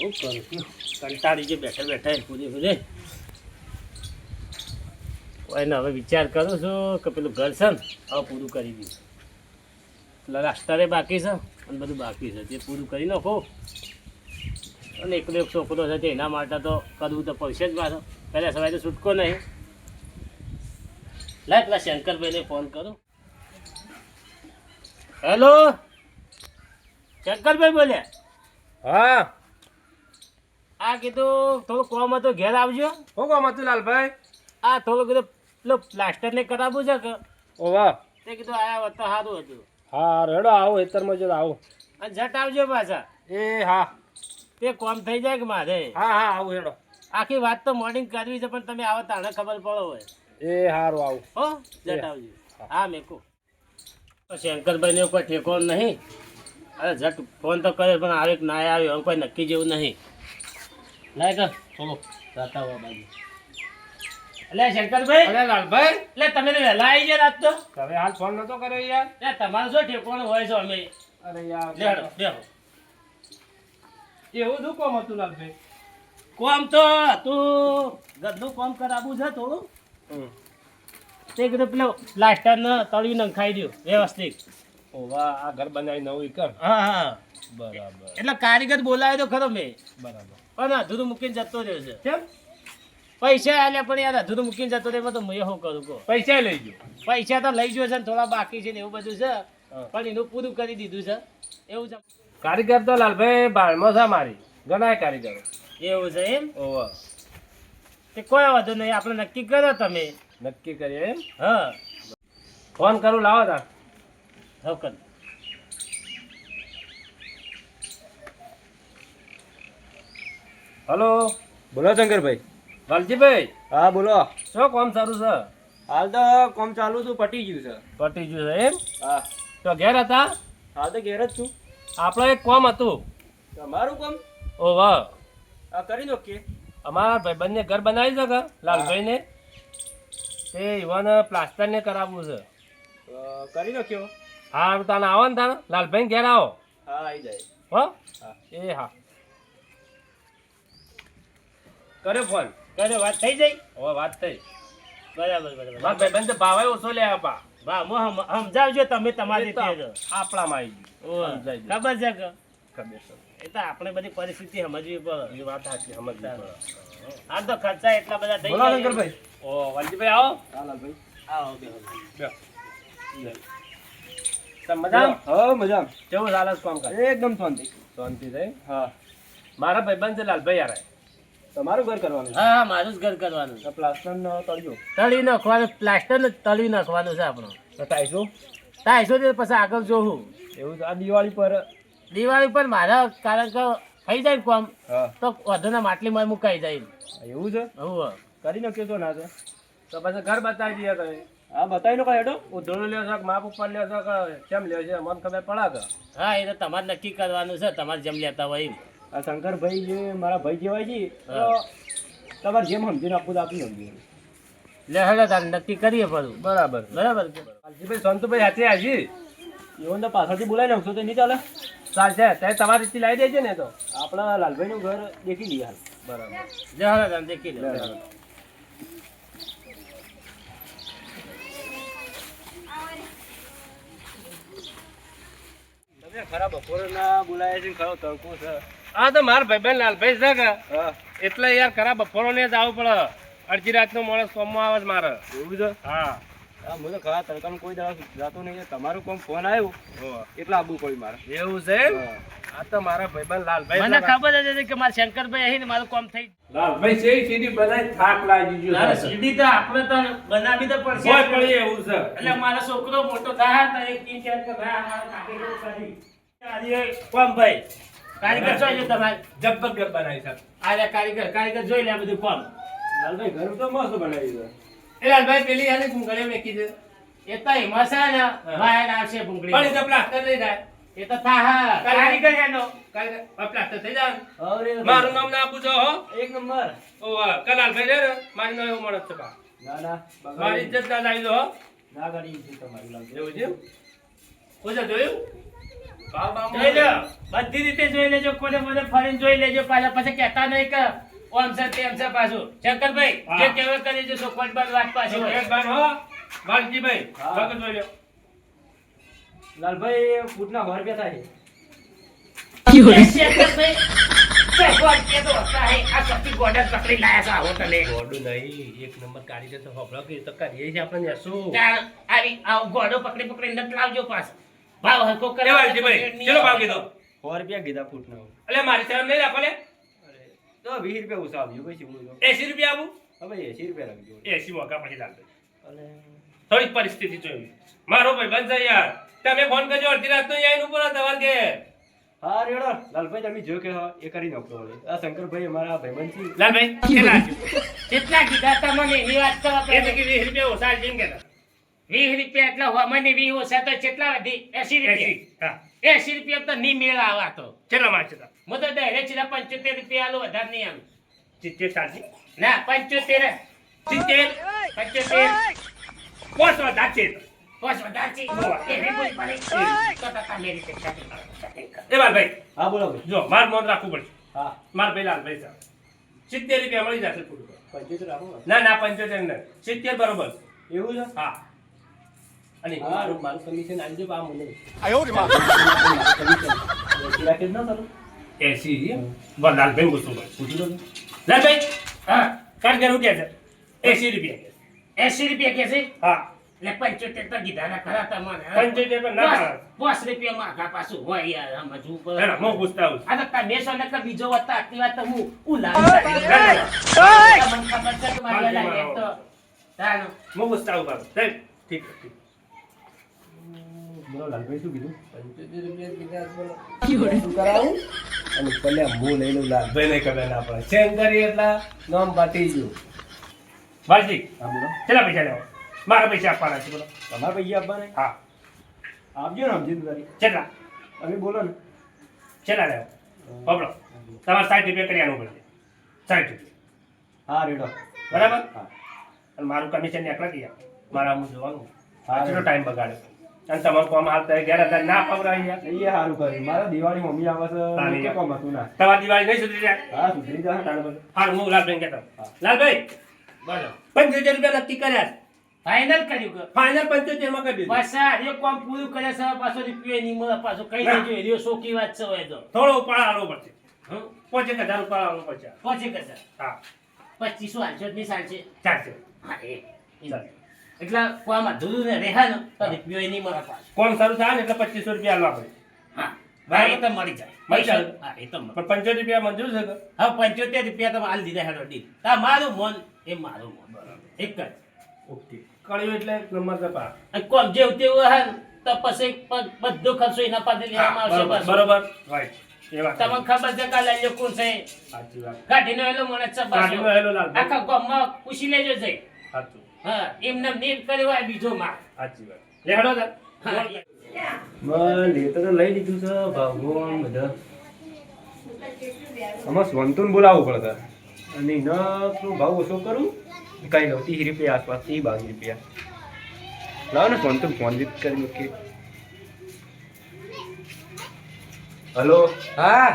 શું કંટાળી જે બેઠા બેઠા પૂરી પૂરી એને હવે વિચાર કરું છું કે પેલું ઘર છે ને, હવે પૂરું કરી દઉં. પેલા રાસ્તારે બાકી છે અને બધું બાકી છે. તે પૂરું કરી નાખો. અને એકલો એક છોકરો છે એના માટે તો કરવું તો પડશે જ મારો. પહેલાં સવારે તો છૂટકો નહીં. લાય પેલા શંકરભાઈને ફોન કરું. હેલો શંકરભાઈ બોલ્યા હા. આ કીધું થોડું કોમ હતો ઘેર આવજો. શું કોમ હતું લાલભાઈ? આ થોડું કીધું પેલો પ્લાસ્ટર ને કરાવવું છે કે? ઓવા તે કીધું આયા તો સારું હતું. હા રેડો આવો હેતરમાં જો આવો. અને જટ આવજો પાછા. એ હા. તે કોમ થઈ જાય કે મારે? હા હા આવું હેડો આખી વાત તો મોર્નિંગ કરવી છે પણ તમે આવો તાણે ખબર પડો હોય. એ હારું આવું. હો જટ આવજો. હા. મેકો. તો શંકરભાઈને કોઈ ઠેકો નહીં. અરે જટ ફોન તો કર્યો પણ આવે કે ના આવ્યો કોઈ નક્કી જેવું નહીં. લાય કર થોડો જાતા બાજુ એટલે શંકરભાઈ. અરે લાલભાઈ. એટલે તમે તો વહેલા આવી ગયા રાત તો. તમે હાલ ફોન નતો કર્યો યાર. એટલે તમારું શું ઠેકોણું હોય છે અમે? અરે યાર. લેડો બેહો. એવું શું કોમ હતું લાલભાઈ? કોમ તો તું ઘરનું કોમ કરાવવું છે થોડું. તે કીધું પેલો પ્લાસ્ટર ને તળી નખાઈ દો વ્યવસ્થિત. ઓવા આ ઘર બનાવી નવું કર. હા હા. બરાબર. એટલે કારીગર બોલાવ્યો તો ખરો મેં. બરાબર. પણ અધૂરું મૂકીને જતો રહ્યો છે. કેમ? પૈસા આલ્યા પણ યાર અધૂરું મૂકીને જતો રહ્યો તો મેં શું કરું કહો. પૈસા લઈ ગયો. પૈસા તો લઈ ગયો છે ને થોડા બાકી છે ને એવું બધું છે. પણ એનું પૂરું કરી દીધું છે. એવું છે કારીગર તો લાલભાઈ બાળમાં છે મારી. ઘણા કારીગરો. એવું છે એમ? ઓવા તે કોઈ વાંધો નહીં આપણે નક્કી કરો તમે. નક્કી કરીએ એમ? હા. ફોન કરું લાવો તા હવે હલો. બોલો શંકરભાઈ. વાલજીભાઈ હા બોલો. શું કામ સારું છે? હાલ તો કોમ ચાલુ હતું પટી ગયું છે. પટી ગયું છે એમ? હા. તો ઘેર હતા? હાલ તો ઘેર જ છું. આપણે એક કોમ હતું. તમારું કોમ? ઓ વાહ. આ કરી દો કે અમારા ભાઈબંધને ઘર બનાવી છે કે લાલભાઈને. તે ઈવન પ્લાસ્ટરને કરાવવું છે. કરી નાખ્યો. હા તને આવો ને તાને. લાલભાઈ ઘેર આવો. હા આવી જાય. હા. એ હા. કર્યો ફોન. કર્યો વાત થઈ જાય હવે વાત થઈ. બરાબર બરાબર. વાત ભાઈ બંધ ભાવે ઓછો લે આપા? બા મો હમ- સમજાવજો તમે તમારી રીતે. જ. આપણામાં આવી ગયું. ખબર છે કે? ખબર છે. એ તો આપણે બધી પરિસ્થિતિ સમજવી પડે. એ વાત સાચી સમજવી પડે. આ તો ખર્ચા એટલા બધા થઈ ગયા. શંકરભાઈ. ઓ વાલજીભાઈ આવો. લાલભાઈ. આવો બે તમે મજા હા મજા કેવું ચાલે કામ કરે એકદમ શાંતિ. શાંતિ થઈ? હા. મારા ભાઈબંધ છે લાલભાઈ યાર. તમારું ઘર કરવાનું હા હા મારું જ ઘર કરવાનું છે. પ્લાસ્ટર નો તળજો. તળી નાખવાનું પ્લાસ્ટર ને તળી નાખવાનું છે આપણું. તો ટાઈસો ઢાઈસો પછી આગળ જોવું એવું છે? આ દિવાળી પર દિવાળી પર મારા કારણ કે થઈ જાય ને કોમ તો વધુના માટલી માં મુકાઈ જાય. એવું છે? હું કરી નાખ્યો તો ના છે. તો પછી ઘર બતાવી દઈએ તમે હા બતાવી નો હેડો. ઉધોળું લ્યો છો કે માપ ઉપર લ્યો છો કેમ લ્યો છે મને ખબર પડા હા એ તો તમારે નક્કી કરવાનું છે તમારે જેમ લેતા હોય એમ. આ શંકરભાઈ જે મારા ભાઈ જેવાય છે તો તમારે જેમ સમજીને આપવું તો આપી સમજી લે હેડો તારે નક્કી કરીએ ફરું બરાબર. બરાબર વાલજીભાઈ સંતુભાઈ હાથે હાજી. એવું તો પાછળથી બોલાવી નાખશો તો નહીં ચાલે? ચાલશે ત્યારે તમારી રીતે લાવી દેજે ને તો. આપણા લાલભાઈનું ઘર દેખી લઈએ હાલ. બરાબર. લે હેડો તારે દેખી લે. તમે ખરા બપોરના બોલાય છે ખરો તડકો છે. હા તો મારા બેન લાલભાઈ છે કે. એટલે યાર ખરા બપોરો ને જ આવવું પડે. અડધી રાતનો માણસ કોમમાં આવે છે મારે. એવું છે? હા. હા હું તો ખરા તડકામાં કોઈ દાડો જાતો નહીં. તમારું કોમ ફોન આવ્યો. એટલે આવવું પડ્યું મારે. એવું છે આ તો મારા ભાઈબંધ લાલભાઈ મને ખબર હતી કે મારા શંકરભાઈ અહીં ને મારું કામ થઈ લાલભાઈ છે સીડી બનાવી થાક લાગી ગયો તારે સીડી તો આપણે તો બનાવી તો પડશે. કોઈ પડી એવું છે. એટલે મારો છોકરો મોટો થાય તો એક ઈ કે ભાઈ આ મારો કાકીનો કરી. આજે કોમ ભાઈ. કારીગર જોઈ લે તમારે. જબ્બર ઘર બનાવી સાહેબ. આ કારીગર. કારીગર જોઈ લે આ બધું કોમ લાલભાઈ ઘર તો મસ્ત બનાવી છે. એ લાલભાઈ પેલી આને ભૂંગળીઓ મેકી દે એ તો એમાં છે ને બહાર આવશે ભૂંગળી પણ એ તો પ્લાસ્ટર. નહીં થાય એ તો થા કારીગર. એનો. કારીગર. પ્લાસ્ટર થઈ જાય. મારું નામ ના પૂછો હો. એક નંબર. ઓ વાહ, કલાલભાઈ રે મારી નામ એવું મળત છે બા. ના ના. મારી ઇજ્જત ના લાવી દો ના ગાડી છે તમારી લાલભાઈ એવું છે? પૂછો જોયું? જોઈ લો બધી રીતે જોઈ લેજો કોને મને ફરીને જોઈ લેજો. પાછા પછી કહેતા નહીં કે ઓમ છે તેમ છે પાછું. શંકરભાઈ જે કેવો કરી દેજો કોઈ પણ વાત પાછી એક બાર હો વાલજીભાઈ. વખત જોઈ લો. લાલભાઈ ફૂટના સો બેઠા થાય શંકરભાઈ તો હતા હે. આ સતી ગોડર પકડી લાયા છે આવો નહીં એક નંબર કાઢી છે તો હોભળો કે તો કરીએ છીએ આપણે શું? આવી આવો ગોડો પકડી પકડી નત લાવજો પાછો. ભાવ હરકો કરે વાલજીભાઈ ચલો ભાવ કીધો. સો રૂપિયા કીધા ફૂટના એટલે મારી શરમ નહીં રાખો લે તો વીસ રૂપિયા ઓછા આવજો પછી હું તો એસી રૂપિયા આવું હવે એસી રૂપિયા રાખજો. એસી વાગા પછી લાગશે અને થોડીક પરિસ્થિતિ જોઈ. મારો ભાઈ બંધ છે યાર. તમે ફોન કરજો અડધી રાત નો આવીને ઉપર તમારે કે હા રેડો. લાલભાઈ તમે જો કે હા, એ કરી નાખતો. આ શંકરભાઈ અમારા ભાઈબંધ છે. લાલભાઈ કેટલા કેટલા કીધા તમને એની વાત કરો એ તો કે વીસ રૂપિયા ઓછા જેમ કહેતા. વીસ રૂપિયા એટલે મને વીસ ઓછા તો કેટલા વધી? એસી રૂપિયા. એસી રૂપિયા તો નહીં મેળ આવા તો. કેટલા માં છે હું તો ડાયરેક્ટ સીધા પંચોતેર રૂપિયા આલો વધારે નહીં આલું. સિત્તેર ચાલશે ના પંચોતેર. સિત્તેર પંચોતેર. પાંચ વધારે છે. વધારે. એ માર ભાઈ. હા બોલો ભાઈ. જો માર મોન રાખવું પડશે. હા. માર ભાઈ લાલભાઈ સાહેબ સિત્તેર રૂપિયા મળી જશે પૂરું. પંચોતેર ના ના પંચોતેર નહીં. સિત્તેર બરોબર. એવું છે? હા. અને હા. મારું મારું કમિશન આવી જાય આ મને. એસી રાખે જ ના કરો એસી બસ લાલભાઈ ગુસ્સો ભાઈ પૂછી લો. લાલભાઈ હા કારગર શું કે છે. એસી રૂપિયા. એસી રૂપિયા કે છે હા. એટલે પંચોતેર તો કીધા ના ખરા તમને પંચોતેર પણ ના. પાંચ રૂપિયા માગા પાછું હોય યાર આમાં જુ પર હું પૂછતા આવું આ તો તમે છો ને કે બીજો વત્તા આટલી વાત તો હું ઉલાવ મને ખબર છે કે મારી મારી વાલા એક તો. તાનો. હું પૂછતા આવું પાછું. ઠીક ઠીક. બોલો લાલભાઈ શું કીધું? પંચોતેર રૂપિયા કીધા બોલો. શું કરાવું? અને પેલા હું લઈ લઉં નહીં ખબર ના પડે. કરી એટલા નામ પાટી ગયું. વાલજી, હા બોલો. કેટલા પૈસા લેવા? મારા પૈસા આપવાના છે બોલો. તમારા પૈસા આપવાના? હા. આપજો ને સમજી તારી કેટલા? બોલો ને. કેટલા લેવા? પકડો. તમારે સાઠ રૂપિયા કરી આલવું પડશે સાઠ રૂપિયા. હા રેડો. બરાબર? હા. અને મારું કમિશન નીકળા ગયા મારા હું જોવાનું. હા, કેટલો ટાઈમ બગાડે અને તમારું કામ હાલ તો ઘેર હતા ના યાર. એ સારું કર્યું. મારા દિવાળી મમ્મી આવે તારી છે. કોમ હતું ના? તમારી દિવાળી નહીં સુધરી જાય? હા સુધરી જા હારું હું લાલભાઈ કહેતો. લાલભાઈ બોલો. પંચોતેર રૂપિયા નક્કી કર્યા ફાઇનલ કર્યું કે? ફાઇનલ પંચોતેરમાં કરી દીધું. બસ આ એક કામ પૂરું કરે છે પાછો રૂપિયા નહીં મળે પાછો કઈ ના. દેજો હરિયો શોકી વાત છે હોય તો. થોડો ઉપાડ આલો પડશે હં? પાંચેક હજાર ઉપાડ આવવો પડશે પહોંચી કરશે હા. પચીસો આલશો જ નહીં ચાલશે ચાલશે. હા એ એ. ચાલશે. એટલે કોમાં અધૂરું ને રહે ને. તો રૂપિયો નહીં મળે કોણ સારું થાય ને એટલે પચીસો રૂપિયા આલવા પડે. હા. તો મળી જાય. મળી જાય. હા એ તો પણ પંચોતેર રૂપિયા મંજૂર છે હા પંચોતેર રૂપિયા તમે હાલ દીધા હેડો ડીલ. તા મારું મન એ મારું મન. એક જ. ઓકે. કળ્યું એટલે નંબર કપા કોમ જેવું તેવું હે તો પછી બધો ખર્ચો એના પાસે લેવામાં આવશે બરોબર બસ બરોબર. રાઈટ તમને ખબર છે કાલે કોણ છે? વાત. એલો મને હેલો લાલભાઈ આખા ગામમાં પૂછી લેજો જઈ. સાચું. હા એમને કર્યો હોય બીજો માં સાચી વાત. લે હેડો બસ લેતો તો લઈ લીધું છે ભગવાન બધા. આમાં સ્વંતુન બોલાવવું પડે અને એના શું ભાવ ઓછો કરું? કઈ લો ત્રીસ રૂપિયા આસપાસ ત્રીસ બાવીસ રૂપિયા. લાવો ને સ્વંતુન ફોન રીત કરી મૂકીએ હલો? હા.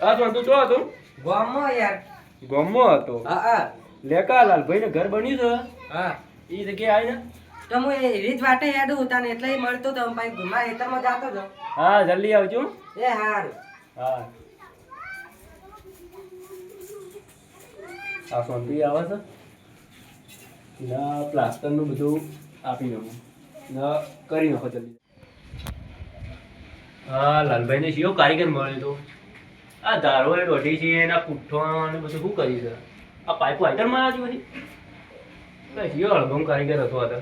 હા સ્વંતુ તો હતું? ગામમાં યાર. ગામમાં હતો? હા હા. લેકા લાલભાઈ ને ઘર બન્યું છે? હા એ જગ્યાએ આવીને? તો હું એ રીત વાટે યાદ હતા ને એટલે મળતો તો ભાઈ ઘુમા ખેતરમાં જાતો તો હા જલ્દી આવજો. એ હારું. હા. આ સોંદરી આવે છે? ના પ્લાસ્ટરનું બધું આપી નાખું. ના કરી નાખો જલ્દી. હા લાલભાઈને શિયો કારીગર મળ્યો તો. આ ધારો એ દોઢી છે એના પુઠ્ઠો ને બધું શું કરી છે? આ પાઇપો હાઈટરમાં આવી બધી એટલે શિયો કારીગર હતો આ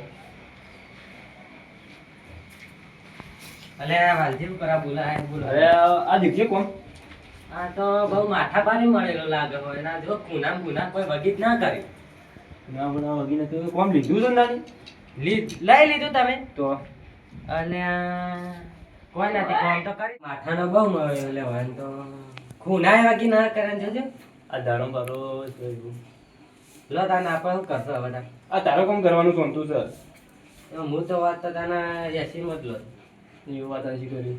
અલે વાલજી કરા બોલા બોલો અરે આ દીકરી કોણ? આ તો બહુ માથા ભારે મળેલો લાગે હોય. ના જો ખૂના ખૂના કોઈ વગીત ના કરી. ના બના વગીને તો કોમ લીધું છે ને લઈ લીધું તમે? તો? અને કોઈ નથી કોમ તો કરી? માથાનો બહુ મળેલો લેવાય તો ખૂના વાગી ના કરે જોજો. આ દાડમ બારો જોયું લો તાને આપણે શું કરશો હવે આ તારો કામ કરવાનું સોંતું છે? હું તો વાત તો તાના એસી જ લો. એવું વાત હજી કરી.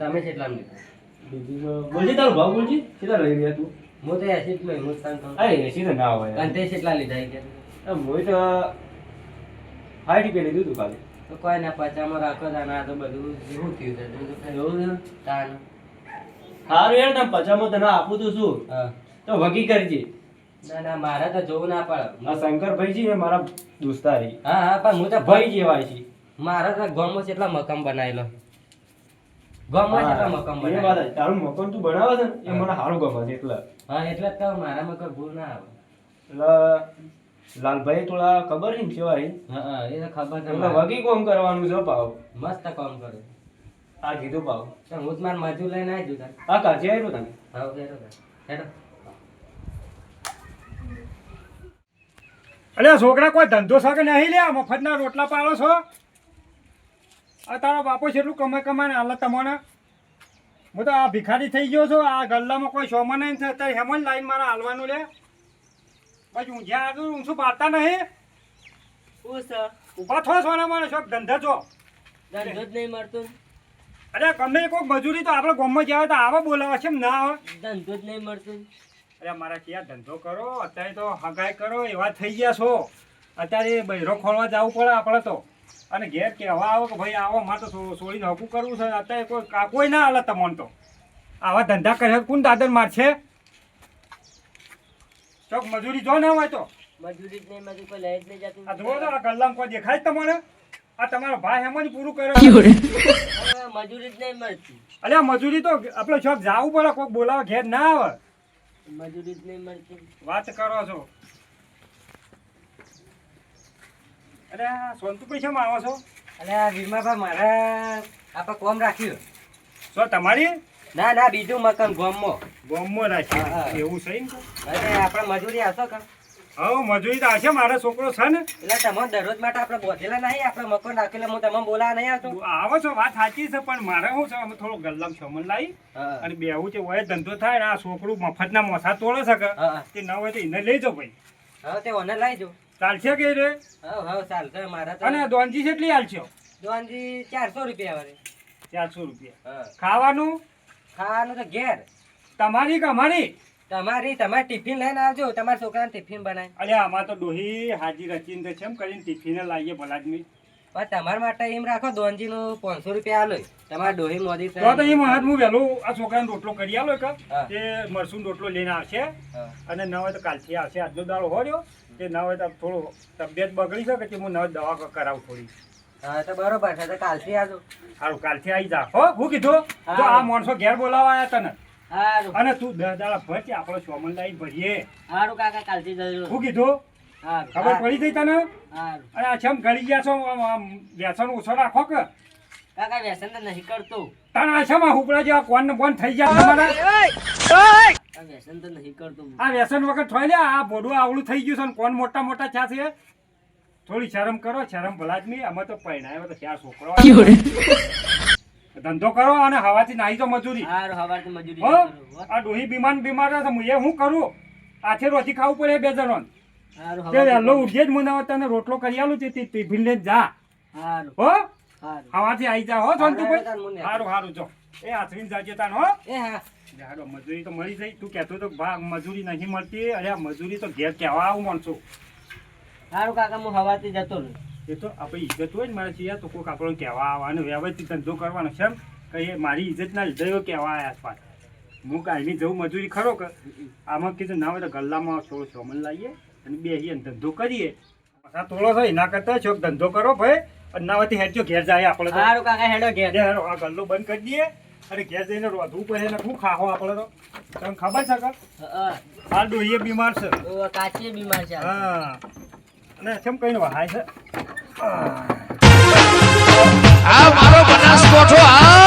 તમે કેટલા લીધા? બોલજી તારો ભાવ બોલજી કેટલા લઈ રહ્યા તું? હું તો એસી જ લઈ મુસ્કાન તો હા એસી તો ના હોય અને તે કેટલા લીધા કે? મોય તો હાઈ ટીકે લીધું તું કાલે તો કોઈ ના પચામાં રાખો તાના તો બધું શું થયું છે એવું તાન. સારું યાર તમે પચામાં તને આપું તો શું? તો વગી કરજે. ના ના મારે તો જોવું ના પડે. આ શંકરભાઈ છે એ મારા દોસ્તારી. હા હા પણ હું તો ભાઈ જેવા છે. મારા તો ગામમાં કેટલા મકામ બનાવેલો. ગામમાં કેટલા મકામ બનાવેલા. જ. તારું મકાન તું બનાવે છે ને એ મને સારું ગમે છે એટલે. હા એટલે જ તો મારા મકાન ભૂલ ના આવે. એટલે લાલભાઈ થોડા ખબર છે ને કેવાય હા એ તો ખબર છે એટલે વગી કોમ કરવાનું છે પાવ. મસ્ત કામ કરે. આ કીધું પાવ. હું જ માર મજૂર લઈને આવી જતા હા કાજે આવ્યું તમે હા હેડો. અરે છોકરા કોઈ ધંધો છે કે નહીં લે મફતના રોટલા પાડો છો? આ તારો બાપો એટલું કમાઈ કમાઈને હાલ તમને હું તો આ ભિખારી થઈ ગયો છું આ ગલ્લામાં કોઈ શોમાં નહીં થતા હેમન લાઈન મારા હાલવાનું લે હું જ્યાં આગળ ઊંચું પાડતા નહીં? છે? ઊભા થો સોના મને શોખ ધંધા છો. ધંધો જ નહીં મળતો અરે ગમે કોઈક મજૂરી તો આપણે ગામમાં જાય તો આવા બોલાવે છે ના આવે. ધંધો જ નહીં મળતું અરે મારા ક્યાં ધંધો કરો અત્યારે તો હગાઈ કરો એવા થઈ ગયા છો. અત્યારે બૈરો ખોલવા જવું પડે આપણે તો. અને ઘેર કહેવા આવો કે ભાઈ આવો મારે તો સોળીને છોડીને હકું કરવું છે. અત્યારે કોઈ કોઈ ના હાલે તમને તો. આવા ધંધા કરે કોણ દાદર મારશે? ચોક મજૂરી જો ના હોય તો. મજૂરી જ નહીં મજૂરી કોઈ લઈ જ નહીં જતું. આ જોવો તો આ ગલ્લામાં કોઈ દેખાય તમારે તમને? આ તમારો ભાઈ એમ જ પૂરું કર્યો. મજૂરી જ નહીં મળતી. અરે આ મજૂરી તો આપણે ચોક જવું પડે કોઈક બોલાવે ઘેર ના આવે. મજૂરી જ નહીં મળતી. વાત કરો છો. અરે આ પૈસા માં આવો છો? અરે આ વીમાભાઈ મારા આપણે કોમ રાખ્યું. સો તમારી? ના ના બીજું મકાન ગામમાં. બોમ્બમાં રાખ્યું. એવું છે અરે આપણે મજૂરી આવશો કે? હા મજૂરી તો આવશે મારો છોકરો છે ને. એટલે તમે દરરોજ માટે આપણે બોધેલા નહીં આપણે મકાન રાખેલા હું તમે બોલાવા નહીં આવતો. આવો છો વાત સાચી છે પણ મારે શું છે અમે થોડો ગલ્લામ છમન લાવી અને બેહું છે વય ધંધો થાય ને આ છોકરું મફતના મોસા તોડે શકે તે ન હોય તો એને લઈ જાઓ ભાઈ. હા તે ઓને લઈ જાઓ. ચાલશે કે રે? હા હા ચાલશે મારા અને દોનજી કેટલી હાલશો દોનજી ચારસો રૂપિયા વરે ચારસો રૂપિયા. હા. ખાવાનું? ખાવાનું તો ઘેર. તમારી કે અમારી? તમારી તમારે ટિફિન લઈને આવજો તમારા છોકરાને ટિફિન બનાય. અરે આમાં તો ડોહી હાજી રચીને તો છે એમ કરીને ટિફિન લાવીએ ભલાદમી પણ તમારા માટે એમ રાખો દોનજી નું પાંચસો રૂપિયા આલો તમારે ડોહી મોદી તો તો એ મહાત હું વહેલું આ છોકરાને રોટલો કરી આલો કે હા. તે મરસું રોટલો લઈને આવશે. અને ન હોય તો કાલથી આવશે. આજનો દાડો હોર્યો તે ન હોય તો થોડું તબિયત બગડી શકે કે હું ન દવા કરાવું થોડી. હા તો બરોબર છે તો કાલથી આવજો. સારું કાલથી આવી જા. હો હું કીધું. આ માણસો ઘેર બોલાવા આવ્યા તને. અને તું દાડા ભર છે આપણો સોમન લાઈ ભરીએ. હારું કાકા કાલથી જજો. હું કીધું? હા ખબર પડી ગઈ તને? અને આ છેમ ગળી ગયા છો વ્યસન ઓછો રાખો કે? કાકા વ્યસન તો નહીં કરતો. તને આ છેમ હુકડા જેવા કોન ને બોન થઈ ગયા તમારા? આ વ્યસન તો નહીં કરતો. આ વ્યસન વખત થોય લે આ બોડું આવડું થઈ ગયું છે ને કોણ મોટા મોટા છા છે? થોડી શરમ કરો શરમ ભલા જ નહીં અમે તો પહેણાયો તો ચાર છોકરો. ધંધો કરો અને હવાથી નાહી તો મજૂરી. આ ડોહી બીમાર બીમાર હું એ હું કરું? આથે રોજી ખાવું પડે બે જણ તે વહેલો હવારથી જ મને તને રોટલો કરી આલું તે ટિફિન લઈને જા. હો? હવાથી આવી જા હો હારું, શાંતુભાઈ સારું સારું જો. એ હાથવીને જાજે તાન હો. એ હા. જાડો મજૂરી તો મળી જઈ તું કહેતો તો ભાગ મજૂરી નહીં મળતી. અરે મજૂરી તો ઘેર કહેવા આવું માણસો. સારું કાકા હું હવાથી જતો રહું. એ તો આપણે ઇજ્જત હોય ને મારે છીએ તો કોઈક આપણને કહેવા આવવાનો વ્યવસ્થિત ધંધો કરવાનો છે કે મારી ઇજ્જતના લીધે કહેવા આવ્યા છે પાછા. હું કાંઈ જવું મજૂરી ખરો કે. આમાં કીધું ના હોય તો ગલ્લામાં થોડો સોમન લાવીએ અને બેસીએ ને ધંધો કરીએ. પાછા થોડો છે એના કરતા છો ધંધો કરો ભાઈ. અને ના હોય હેડજો ઘેર જાય આપણે તો. સારું કાકા હેડો ઘેર. હેડો, આ ગલ્લો બંધ કરી દઈએ અને ઘેર જઈને રોધવું પડે ને શું ખાવો આપણે તો. તમને ખબર છે કે હા, દોહીએ ડોહીએ બીમાર છે. કાચીએ બીમાર છે. હા. અને કેમ કઈ વહાય છે. આ મારો બનાસકોઠો આ